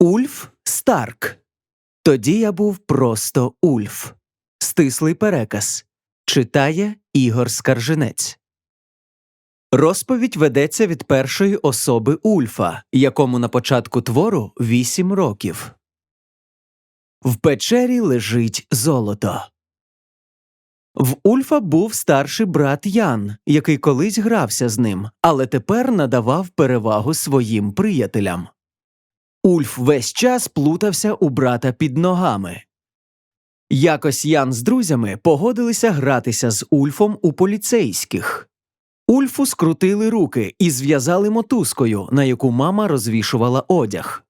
Ульф Старк. Тоді я був просто Ульф. Стислий переказ. Читає Ігор Скаржинець. Розповідь ведеться від першої особи Ульфа, якому на початку твору вісім років. В печері лежить золото. В Ульфа був старший брат Ян, який колись грався з ним, але тепер надавав перевагу своїм приятелям. Ульф весь час плутався у брата під ногами. Якось Ян з друзями погодилися гратися з Ульфом у поліцейських. Ульфу скрутили руки і зв'язали мотузкою, на яку мама розвішувала одяг.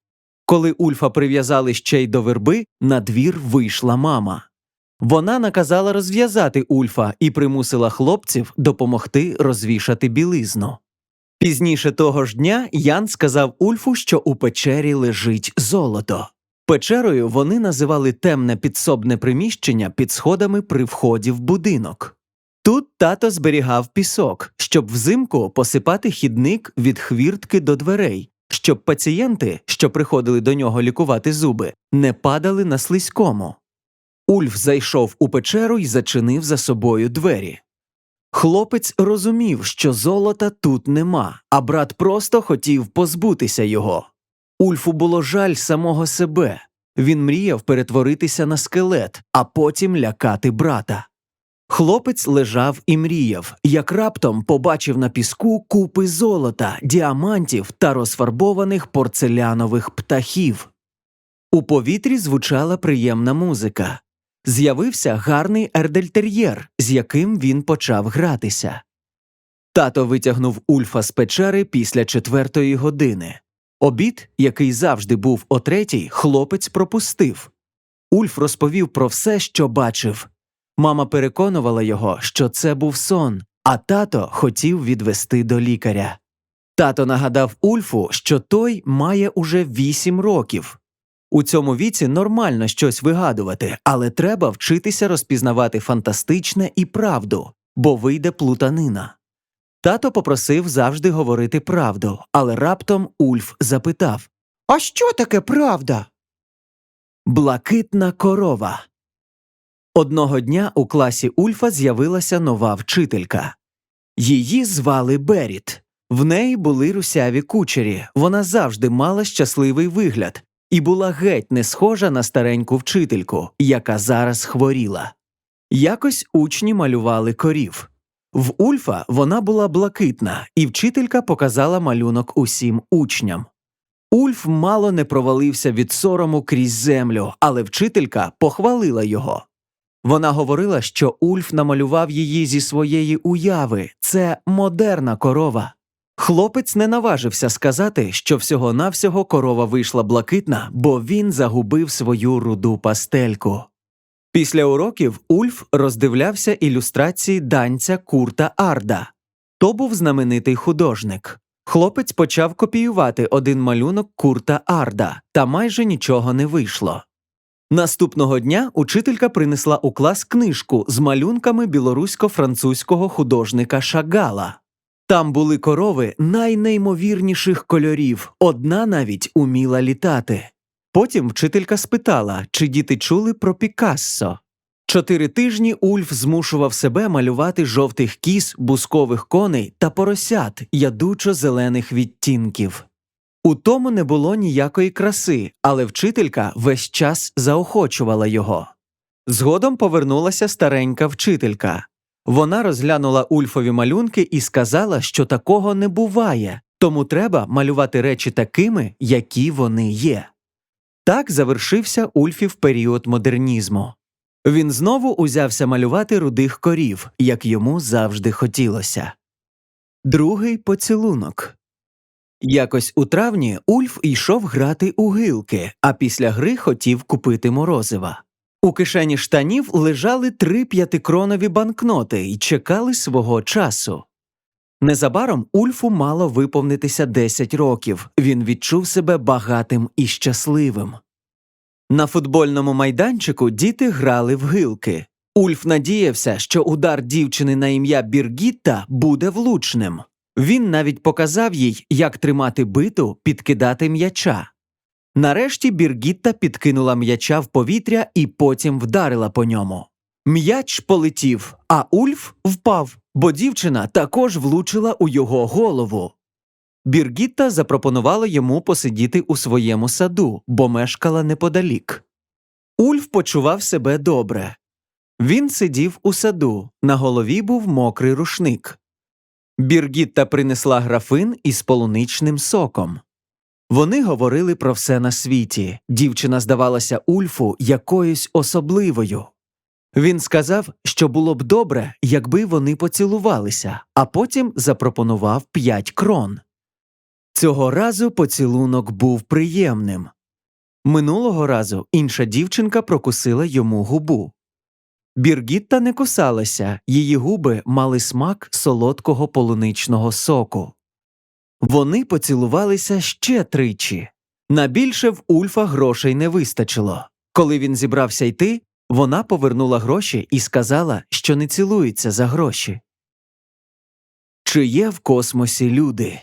Коли Ульфа прив'язали ще й до верби, на двір вийшла мама. Вона наказала розв'язати Ульфа і примусила хлопців допомогти розвішати білизну. Пізніше того ж дня Ян сказав Ульфу, що у печері лежить золото. Печерою вони називали темне підсобне приміщення під сходами при вході в будинок. Тут тато зберігав пісок, щоб взимку посипати хідник від хвіртки до дверей, щоб пацієнти, що приходили до нього лікувати зуби, не падали на слизькому. Ульф зайшов у печеру і зачинив за собою двері. Хлопець розумів, що золота тут нема, а брат просто хотів позбутися його. Ульфу було жаль самого себе. Він мріяв перетворитися на скелет, а потім лякати брата. Хлопець лежав і мріяв, як раптом побачив на піску купи золота, діамантів та розфарбованих порцелянових птахів. У повітрі звучала приємна музика. З'явився гарний ердельтер'єр, з яким він почав гратися. Тато витягнув Ульфа з печери після четвертої години. Обід, який завжди був о третій, хлопець пропустив. Ульф розповів про все, що бачив. Мама переконувала його, що це був сон, а тато хотів відвести до лікаря. Тато нагадав Ульфу, що той має уже вісім років. У цьому віці нормально щось вигадувати, але треба вчитися розпізнавати фантастичне і правду, бо вийде плутанина. Тато попросив завжди говорити правду, але раптом Ульф запитав А що таке правда? Блакитна корова. Одного дня у класі Ульфа з'явилася нова вчителька. Її звали Беріт. В неї були русяві кучері, вона завжди мала щасливий вигляд і була геть не схожа на стареньку вчительку, яка зараз хворіла. Якось учні малювали корів. В Ульфа вона була блакитна, і вчителька показала малюнок усім учням. Ульф мало не провалився від сорому крізь землю, але вчителька похвалила його. Вона говорила, що Ульф намалював її зі своєї уяви це модерна корова. Хлопець не наважився сказати, що всього навсього корова вийшла блакитна, бо він загубив свою руду пастельку. Після уроків Ульф роздивлявся ілюстрації данця Курта Арда. То був знаменитий художник. Хлопець почав копіювати один малюнок Курта Арда, та майже нічого не вийшло. Наступного дня учителька принесла у клас книжку з малюнками білорусько-французького художника Шагала. Там були корови найнеймовірніших кольорів, одна навіть уміла літати. Потім вчителька спитала, чи діти чули про Пікассо. Чотири тижні Ульф змушував себе малювати жовтих кіз, бускових коней та поросят ядучо зелених відтінків. У тому не було ніякої краси, але вчителька весь час заохочувала його. Згодом повернулася старенька вчителька. Вона розглянула Ульфові малюнки і сказала, що такого не буває, тому треба малювати речі такими, які вони є. Так завершився Ульфів період модернізму. Він знову узявся малювати рудих корів, як йому завжди хотілося. Другий поцілунок. Якось у травні Ульф йшов грати у гилки, а після гри хотів купити морозива. У кишені штанів лежали три п'ятикронові банкноти і чекали свого часу. Незабаром Ульфу мало виповнитися 10 років. Він відчув себе багатим і щасливим. На футбольному майданчику діти грали в гилки. Ульф надіявся, що удар дівчини на ім'я Біргітта буде влучним. Він навіть показав їй, як тримати биту, підкидати м'яча. Нарешті Біргітта підкинула м'яча в повітря і потім вдарила по ньому. М'яч полетів, а Ульф впав, бо дівчина також влучила у його голову. Біргітта запропонувала йому посидіти у своєму саду, бо мешкала неподалік. Ульф почував себе добре. Він сидів у саду, на голові був мокрий рушник. Біргітта принесла графин із полуничним соком. Вони говорили про все на світі. Дівчина здавалася Ульфу якоюсь особливою. Він сказав, що було б добре, якби вони поцілувалися, а потім запропонував п'ять крон. Цього разу поцілунок був приємним. Минулого разу інша дівчинка прокусила йому губу. Біргітта не кусалася, її губи мали смак солодкого полуничного соку. Вони поцілувалися ще тричі. На більше в Ульфа грошей не вистачило. Коли він зібрався йти, вона повернула гроші і сказала, що не цілується за гроші. Чи є в космосі люди?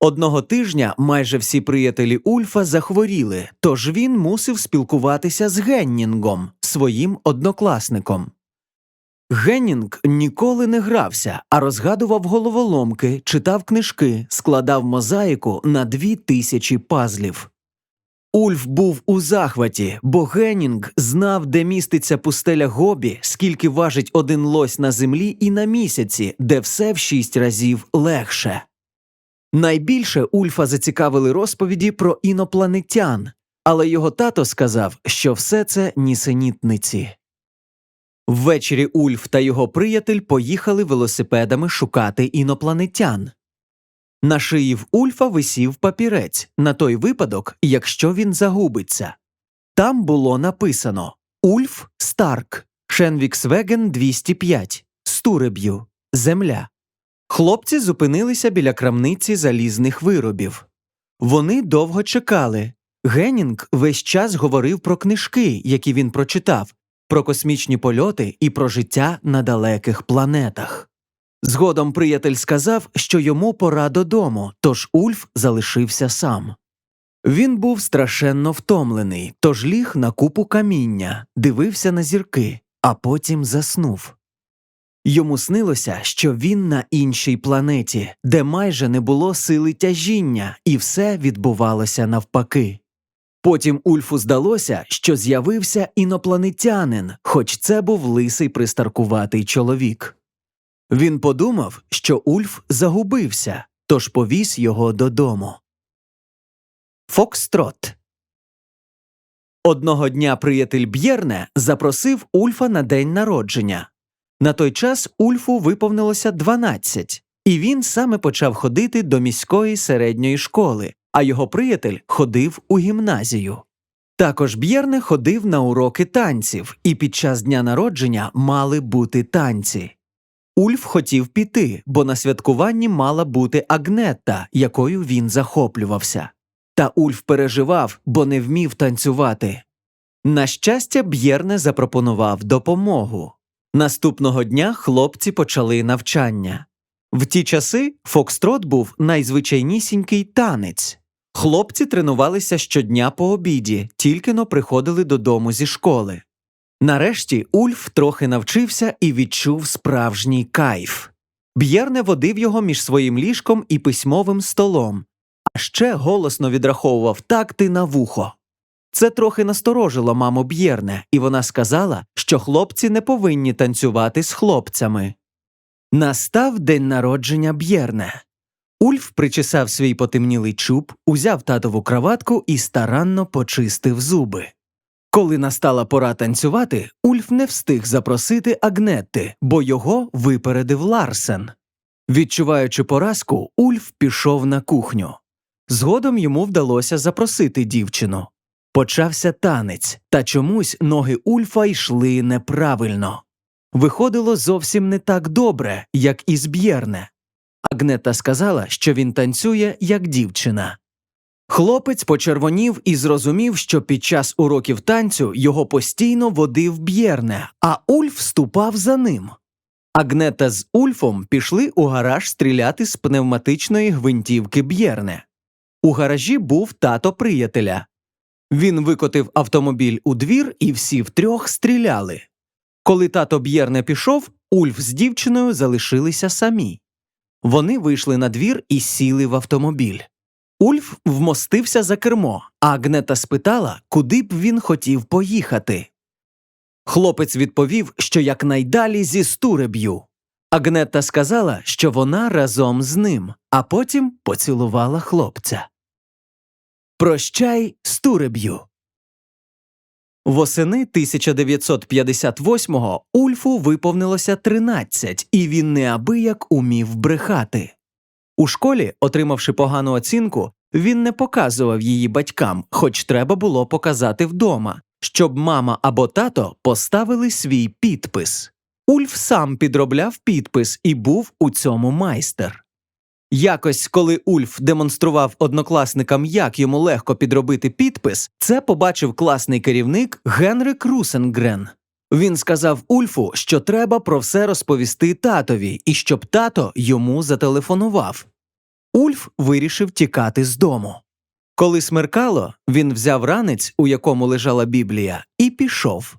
Одного тижня майже всі приятелі Ульфа захворіли, тож він мусив спілкуватися з Геннінгом, своїм однокласником. Геннінг ніколи не грався, а розгадував головоломки, читав книжки, складав мозаїку на дві тисячі пазлів. Ульф був у захваті, бо Геннінг знав, де міститься пустеля Гобі, скільки важить один лось на землі і на місяці, де все в шість разів легше. Найбільше Ульфа зацікавили розповіді про інопланетян, але його тато сказав, що все це нісенітниці. Ввечері Ульф та його приятель поїхали велосипедами шукати інопланетян. На шиї в Ульфа висів папірець на той випадок, якщо він загубиться. Там було написано Ульф Старк, Шенвіксвеген 205, Стуреб'ю, Земля. Хлопці зупинилися біля крамниці залізних виробів. Вони довго чекали. Геннінг весь час говорив про книжки, які він прочитав, про космічні польоти і про життя на далеких планетах. Згодом приятель сказав, що йому пора додому, тож Ульф залишився сам. Він був страшенно втомлений, тож ліг на купу каміння, дивився на зірки, а потім заснув. Йому снилося, що він на іншій планеті, де майже не було сили тяжіння, і все відбувалося навпаки. Потім Ульфу здалося, що з'явився інопланетянин, хоч це був лисий пристаркуватий чоловік. Він подумав, що Ульф загубився, тож повіз його додому. Фокстрот Одного дня приятель Б'єрне запросив Ульфа на день народження. На той час Ульфу виповнилося 12, і він саме почав ходити до міської середньої школи, а його приятель ходив у гімназію. Також Б'єрне ходив на уроки танців, і під час дня народження мали бути танці. Ульф хотів піти, бо на святкуванні мала бути Агнетта, якою він захоплювався. Та Ульф переживав, бо не вмів танцювати. На щастя, Б'єрне запропонував допомогу. Наступного дня хлопці почали навчання. В ті часи Фокстрот був найзвичайнісінький танець. Хлопці тренувалися щодня по обіді, тільки но приходили додому зі школи. Нарешті Ульф трохи навчився і відчув справжній кайф. Б'єрне водив його між своїм ліжком і письмовим столом, а ще голосно відраховував такти на вухо. Це трохи насторожило маму Б'єрне, і вона сказала, що хлопці не повинні танцювати з хлопцями. Настав день народження Б'єрне. Ульф причесав свій потемнілий чуб, узяв татову краватку і старанно почистив зуби. Коли настала пора танцювати, Ульф не встиг запросити Агнетти, бо його випередив Ларсен. Відчуваючи поразку, Ульф пішов на кухню. Згодом йому вдалося запросити дівчину. Почався танець, та чомусь ноги Ульфа йшли неправильно. Виходило зовсім не так добре, як із Б'єрне. Агнета сказала, що він танцює як дівчина. Хлопець почервонів і зрозумів, що під час уроків танцю його постійно водив Б'єрне, а Ульф ступав за ним. Агнета з Ульфом пішли у гараж стріляти з пневматичної гвинтівки Б'єрне. У гаражі був тато приятеля. Він викотив автомобіль у двір, і всі втрьох стріляли. Коли тато Б'єр не пішов, Ульф з дівчиною залишилися самі. Вони вийшли на двір і сіли в автомобіль. Ульф вмостився за кермо, а Агнета спитала, куди б він хотів поїхати. Хлопець відповів, що якнайдалі зі стуреб'ю. Агнета сказала, що вона разом з ним, а потім поцілувала хлопця. Прощай, стуреб'ю. Восени 1958-го Ульфу виповнилося 13, і він неабияк умів брехати. У школі, отримавши погану оцінку, він не показував її батькам, хоч треба було показати вдома, щоб мама або тато поставили свій підпис. Ульф сам підробляв підпис і був у цьому майстер. Якось, коли Ульф демонстрував однокласникам, як йому легко підробити підпис, це побачив класний керівник Генрик Русенгрен. Він сказав Ульфу, що треба про все розповісти татові і щоб тато йому зателефонував. Ульф вирішив тікати з дому. Коли смеркало, він взяв ранець, у якому лежала Біблія, і пішов.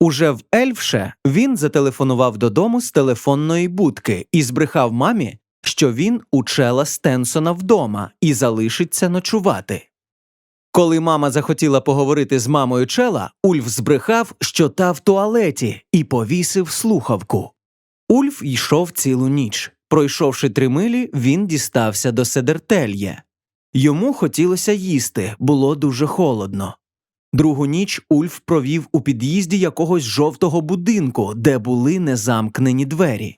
Уже в Ельфше він зателефонував додому з телефонної будки і збрехав мамі, що він у чела Стенсона вдома і залишиться ночувати. Коли мама захотіла поговорити з мамою чела, Ульф збрехав, що та в туалеті, і повісив слухавку. Ульф йшов цілу ніч. Пройшовши три милі, він дістався до Седертельє. Йому хотілося їсти, було дуже холодно. Другу ніч Ульф провів у під'їзді якогось жовтого будинку, де були незамкнені двері.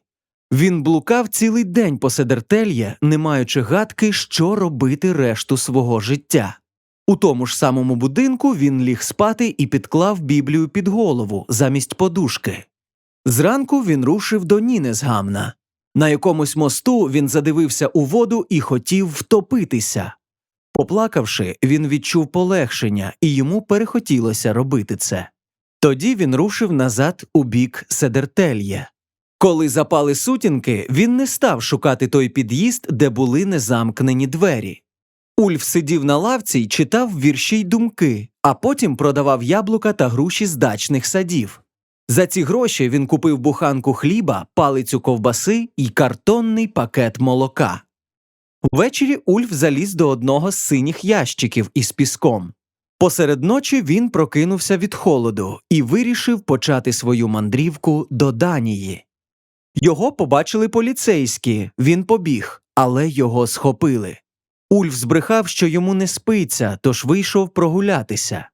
Він блукав цілий день по Седертельє, не маючи гадки, що робити решту свого життя. У тому ж самому будинку він ліг спати і підклав Біблію під голову замість подушки. Зранку він рушив до Нінесгамна. На якомусь мосту він задивився у воду і хотів втопитися. Поплакавши, він відчув полегшення, і йому перехотілося робити це. Тоді він рушив назад у бік Седертельє. Коли запали сутінки, він не став шукати той під'їзд, де були незамкнені двері. Ульф сидів на лавці й читав вірші й думки, а потім продавав яблука та груші з дачних садів. За ці гроші він купив буханку хліба, палицю ковбаси і картонний пакет молока. Ввечері Ульф заліз до одного з синіх ящиків із піском. Посеред ночі він прокинувся від холоду і вирішив почати свою мандрівку до Данії. Його побачили поліцейські, він побіг, але його схопили. Ульф збрехав, що йому не спиться, тож вийшов прогулятися.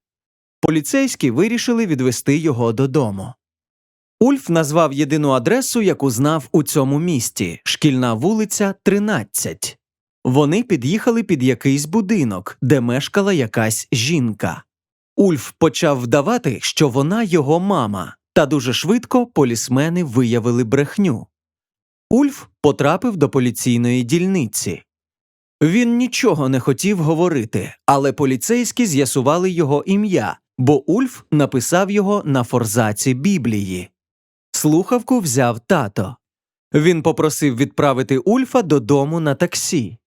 Поліцейські вирішили відвести його додому. Ульф назвав єдину адресу, яку знав у цьому місті шкільна вулиця 13. Вони під'їхали під якийсь будинок, де мешкала якась жінка. Ульф почав вдавати, що вона його мама, та дуже швидко полісмени виявили брехню. Ульф потрапив до поліційної дільниці. Він нічого не хотів говорити, але поліцейські з'ясували його ім'я, бо Ульф написав його на форзаці Біблії. Слухавку взяв тато. Він попросив відправити Ульфа додому на таксі.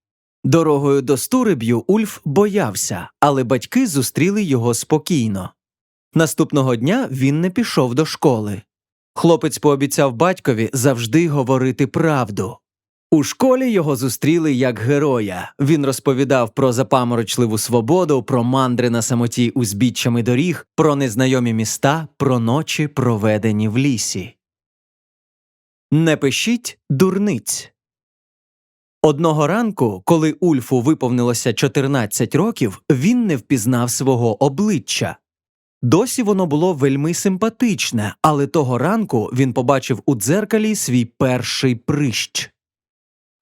Дорогою до Стуреб'ю Ульф боявся, але батьки зустріли його спокійно. Наступного дня він не пішов до школи. Хлопець пообіцяв батькові завжди говорити правду. У школі його зустріли як героя. Він розповідав про запаморочливу свободу, про мандри на самоті узбіччями доріг, про незнайомі міста, про ночі, проведені в лісі. Не пишіть дурниць. Одного ранку, коли Ульфу виповнилося 14 років, він не впізнав свого обличчя. Досі воно було вельми симпатичне, але того ранку він побачив у дзеркалі свій перший прищ.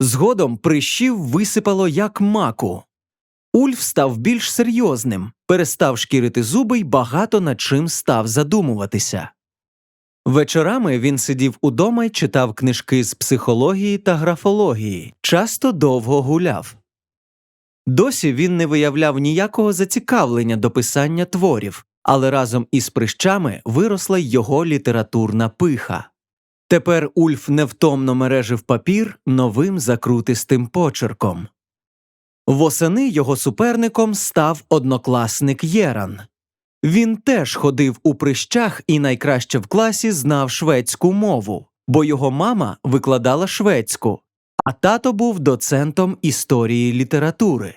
Згодом прищів висипало як маку. Ульф став більш серйозним, перестав шкірити зуби й багато над чим став задумуватися. Вечорами він сидів удома й читав книжки з психології та графології, часто довго гуляв. Досі він не виявляв ніякого зацікавлення до писання творів, але разом із прищами виросла його літературна пиха. Тепер Ульф невтомно мережив папір новим закрутистим почерком. Восени його суперником став однокласник Єран. Він теж ходив у прищах і найкраще в класі знав шведську мову, бо його мама викладала шведську, а тато був доцентом історії літератури.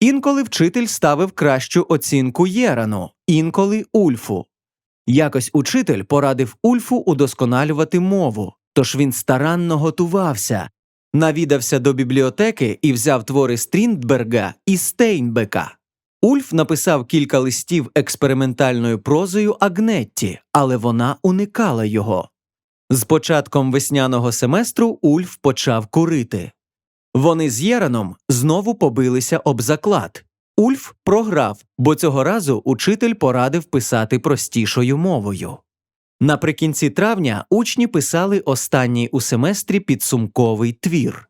Інколи вчитель ставив кращу оцінку Єрану, інколи Ульфу. Якось учитель порадив Ульфу удосконалювати мову, тож він старанно готувався, навідався до бібліотеки і взяв твори Стріндберга і Стейнбека. Ульф написав кілька листів експериментальною прозою Агнетті, але вона уникала його. З початком весняного семестру Ульф почав курити. Вони з Єраном знову побилися об заклад. Ульф програв, бо цього разу учитель порадив писати простішою мовою. Наприкінці травня учні писали останній у семестрі підсумковий твір.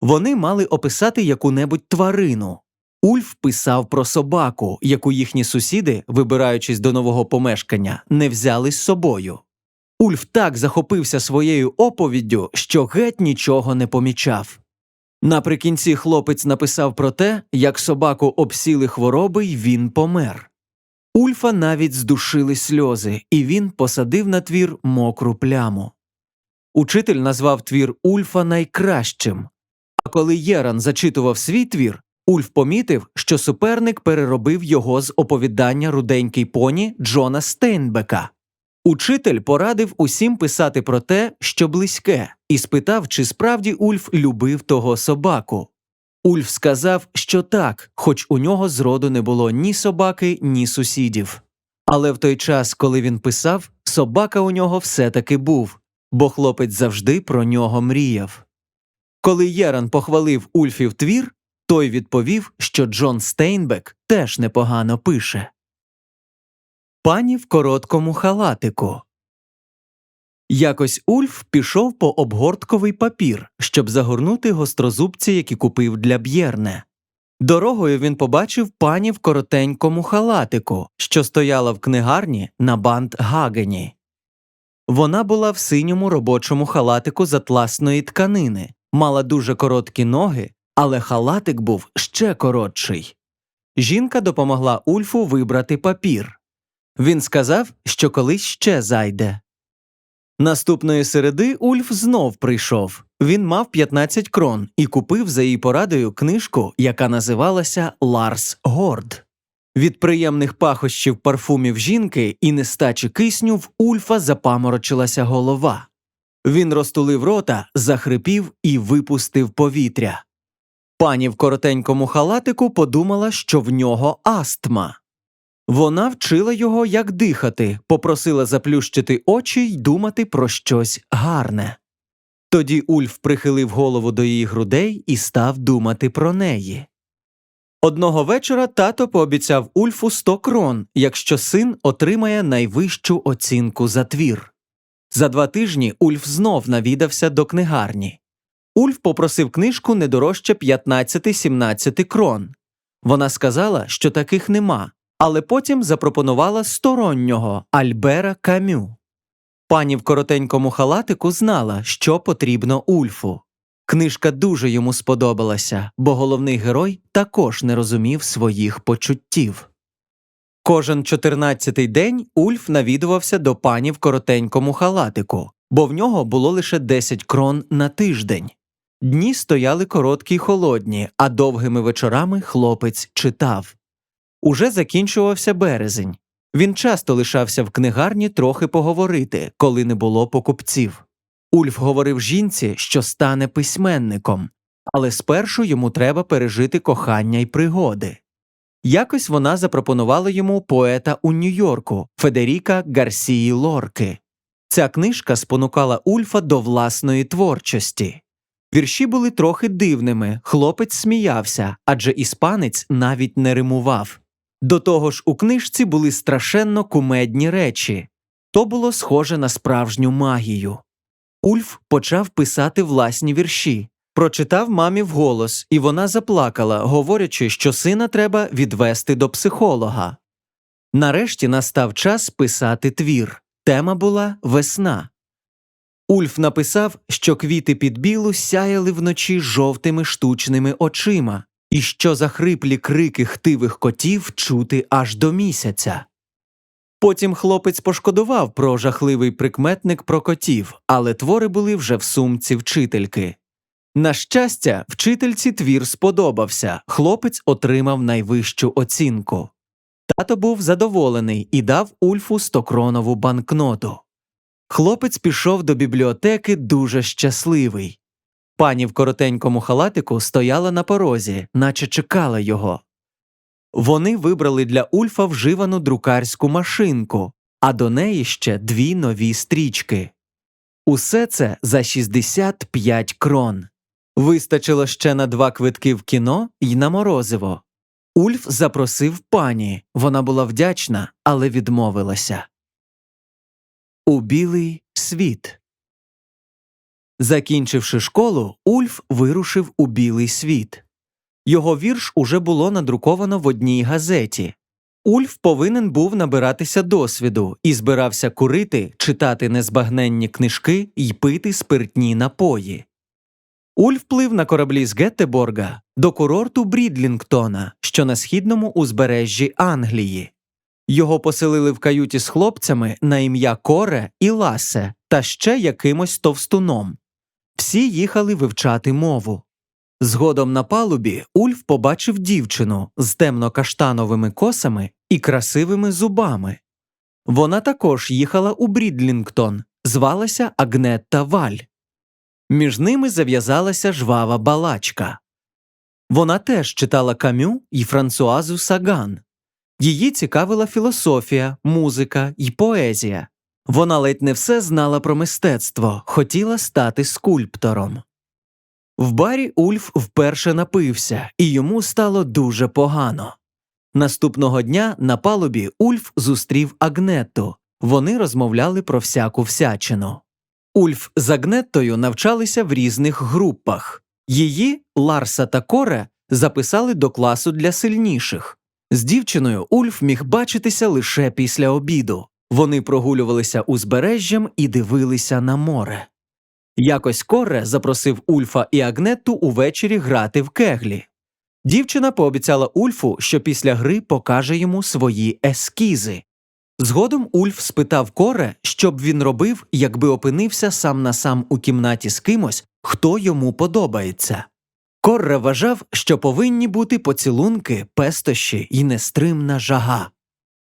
Вони мали описати яку-небудь тварину. Ульф писав про собаку, яку їхні сусіди, вибираючись до нового помешкання, не взяли з собою. Ульф так захопився своєю оповіддю, що геть нічого не помічав. Наприкінці хлопець написав про те, як собаку обсіли хвороби й він помер. Ульфа навіть здушили сльози, і він посадив на твір мокру пляму. Учитель назвав твір Ульфа найкращим. А коли Єран зачитував свій твір, Ульф помітив, що суперник переробив його з оповідання руденький поні Джона Стейнбека. Учитель порадив усім писати про те, що близьке, і спитав, чи справді Ульф любив того собаку. Ульф сказав, що так, хоч у нього зроду не було ні собаки, ні сусідів. Але в той час, коли він писав, собака у нього все таки був, бо хлопець завжди про нього мріяв. Коли Єран похвалив Ульфів твір, той відповів, що Джон Стейнбек теж непогано пише. Пані в короткому халатику. Якось Ульф пішов по обгортковий папір, щоб загорнути гострозубці, які купив для б'єрне. Дорогою він побачив пані в коротенькому халатику, що стояла в книгарні на бант Гагені. Вона була в синьому робочому халатику з атласної тканини, мала дуже короткі ноги, але халатик був ще коротший. Жінка допомогла Ульфу вибрати папір. Він сказав, що колись ще зайде. Наступної середи Ульф знов прийшов. Він мав 15 крон і купив за її порадою книжку, яка називалася Ларс Горд. Від приємних пахощів парфумів жінки і нестачі кисню в Ульфа запаморочилася голова. Він розтулив рота, захрипів і випустив повітря. Пані в коротенькому халатику подумала, що в нього астма. Вона вчила його, як дихати, попросила заплющити очі й думати про щось гарне. Тоді Ульф прихилив голову до її грудей і став думати про неї. Одного вечора тато пообіцяв Ульфу 100 крон, якщо син отримає найвищу оцінку за твір. За два тижні Ульф знов навідався до книгарні. Ульф попросив книжку не дорожче 15-17 крон. Вона сказала, що таких нема, але потім запропонувала стороннього Альбера Камю. Пані в коротенькому халатику знала, що потрібно Ульфу. Книжка дуже йому сподобалася, бо головний герой також не розумів своїх почуттів. Кожен чотирнадцятий день Ульф навідувався до пані в коротенькому халатику, бо в нього було лише 10 крон на тиждень. Дні стояли короткі й холодні, а довгими вечорами хлопець читав. Уже закінчувався березень. Він часто лишався в книгарні трохи поговорити, коли не було покупців. Ульф говорив жінці, що стане письменником, але спершу йому треба пережити кохання й пригоди. Якось вона запропонувала йому поета у Нью-Йорку Федеріка Гарсії Лорки. Ця книжка спонукала Ульфа до власної творчості. Вірші були трохи дивними, хлопець сміявся, адже іспанець навіть не римував. До того ж, у книжці були страшенно кумедні речі то було схоже на справжню магію. Ульф почав писати власні вірші, прочитав мамі вголос, і вона заплакала, говорячи, що сина треба відвести до психолога. Нарешті настав час писати твір. Тема була весна. Ульф написав, що квіти під білу сяяли вночі жовтими штучними очима, і що захриплі крики хтивих котів чути аж до місяця. Потім хлопець пошкодував про жахливий прикметник про котів, але твори були вже в сумці вчительки. На щастя, вчительці твір сподобався, хлопець отримав найвищу оцінку. Тато був задоволений і дав Ульфу стокронову банкноту. Хлопець пішов до бібліотеки дуже щасливий. Пані в коротенькому халатику стояла на порозі, наче чекала його. Вони вибрали для Ульфа вживану друкарську машинку, а до неї ще дві нові стрічки. Усе це за 65 крон. Вистачило ще на два квитки в кіно й на морозиво. Ульф запросив пані, вона була вдячна, але відмовилася. У білий світ. Закінчивши школу, Ульф вирушив у білий світ. Його вірш уже було надруковано в одній газеті. Ульф повинен був набиратися досвіду і збирався курити, читати незбагненні книжки й пити спиртні напої. Ульф плив на кораблі з Геттеборга до курорту Брідлінгтона, що на східному узбережжі Англії. Його поселили в каюті з хлопцями на ім'я Коре і Ласе та ще якимось товстуном. Всі їхали вивчати мову. Згодом на палубі Ульф побачив дівчину з темно-каштановими косами і красивими зубами. Вона також їхала у Брідлінгтон, звалася Агнетта Валь. Між ними зав'язалася жвава балачка. Вона теж читала камю і Франсуазу Саган. Її цікавила філософія, музика і поезія. Вона ледь не все знала про мистецтво, хотіла стати скульптором. В барі Ульф вперше напився, і йому стало дуже погано. Наступного дня на палубі Ульф зустрів Агнетту. Вони розмовляли про всяку всячину. Ульф з Агнеттою навчалися в різних групах. Її, Ларса та Коре, записали до класу для сильніших. З дівчиною Ульф міг бачитися лише після обіду. Вони прогулювалися узбережжям і дивилися на море. Якось Корре запросив Ульфа і Агнетту увечері грати в кеглі. Дівчина пообіцяла Ульфу, що після гри покаже йому свої ескізи. Згодом Ульф спитав Коре, що б він робив, якби опинився сам на сам у кімнаті з кимось, хто йому подобається. Корре вважав, що повинні бути поцілунки, пестощі і нестримна жага.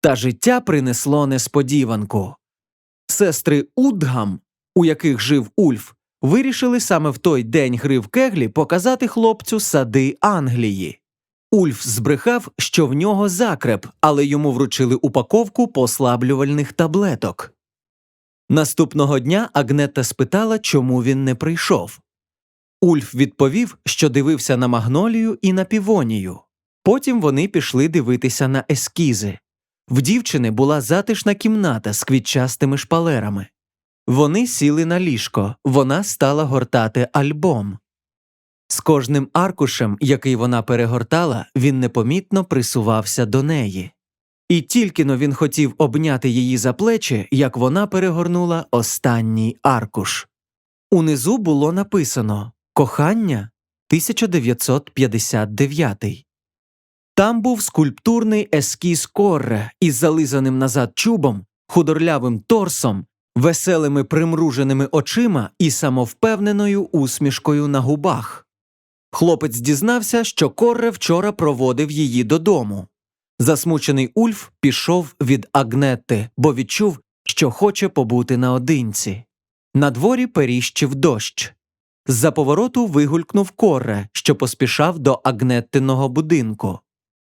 Та життя принесло несподіванку. Сестри Удгам, у яких жив Ульф, вирішили саме в той день гри в кеглі показати хлопцю сади Англії. Ульф збрехав, що в нього закреп, але йому вручили упаковку послаблювальних таблеток. Наступного дня Агнета спитала, чому він не прийшов. Ульф відповів, що дивився на магнолію і на півонію. Потім вони пішли дивитися на ескізи. В дівчини була затишна кімната з квітчастими шпалерами. Вони сіли на ліжко, вона стала гортати альбом. З кожним аркушем, який вона перегортала, він непомітно присувався до неї. І тільки но він хотів обняти її за плечі, як вона перегорнула останній аркуш. Унизу було написано Кохання 1959. Там був скульптурний ескіз Корре із зализаним назад чубом, худорлявим торсом, веселими примруженими очима і самовпевненою усмішкою на губах. Хлопець дізнався, що Корре вчора проводив її додому. Засмучений Ульф пішов від Агнетти, бо відчув, що хоче побути наодинці. На дворі періщив дощ. З-за повороту вигулькнув Корре, що поспішав до Агнеттиного будинку.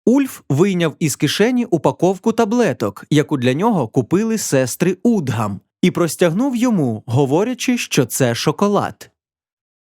Ульф вийняв із кишені упаковку таблеток, яку для нього купили сестри Удгам, і простягнув йому, говорячи, що це шоколад.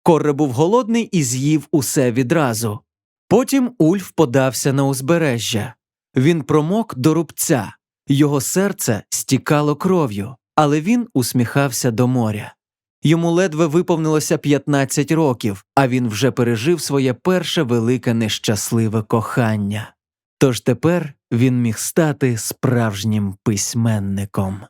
Корре був голодний і з'їв усе відразу. Потім Ульф подався на узбережжя. Він промок до рубця, його серце стікало кров'ю, але він усміхався до моря. Йому ледве виповнилося 15 років, а він вже пережив своє перше велике нещасливе кохання. Тож тепер він міг стати справжнім письменником.